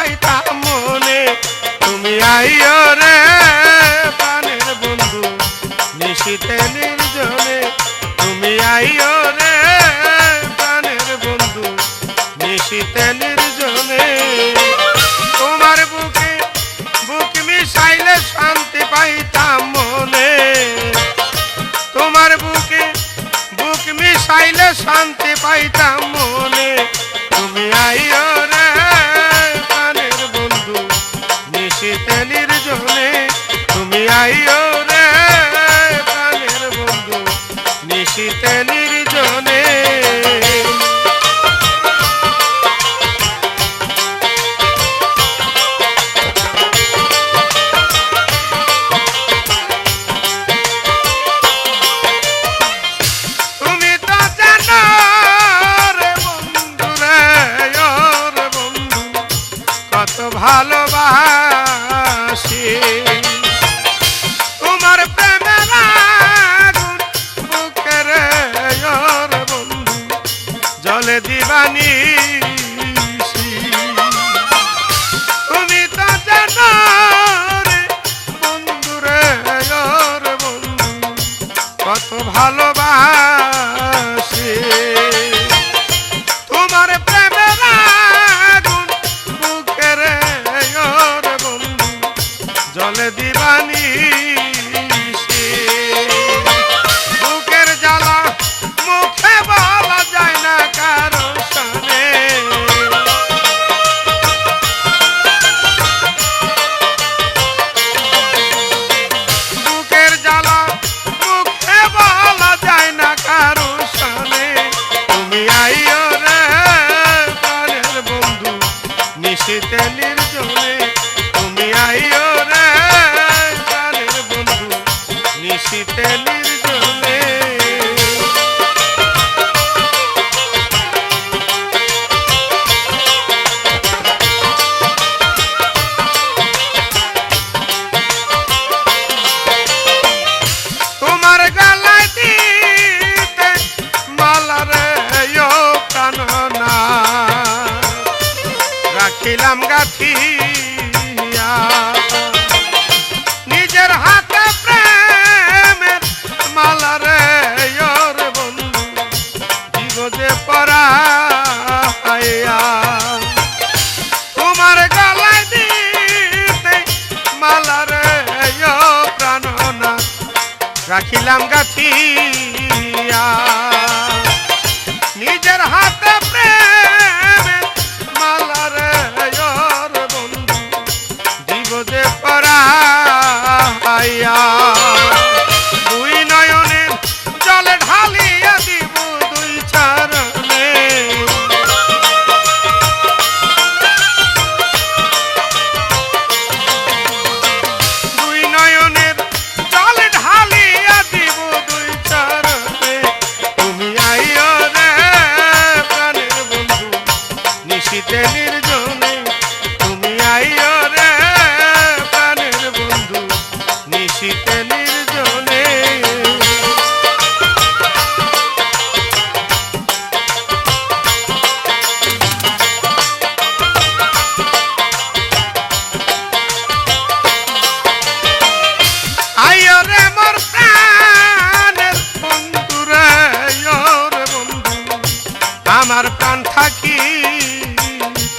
পাইতা মনে। তুমি আইও রে পানের বন্ধু, নিশিতে নির্জনে। তুমি আইও রে পানের বন্ধু, নিশিতে নির্জনে। তোমার বুকে, বুক মিশাইলে শান্তি পাইতাম মনে। তোমার বুকে, বুক মিশাইলে শান্তি পাইতাম ತನಿರ শান্তিতে নির্জনে তোমার গালায় দিতে মালারে কাননা। রাখিলাম গাথি রাখিলাম গাথিয়া। নিজের হাতে প্রেম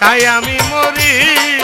তাই আমি মরি।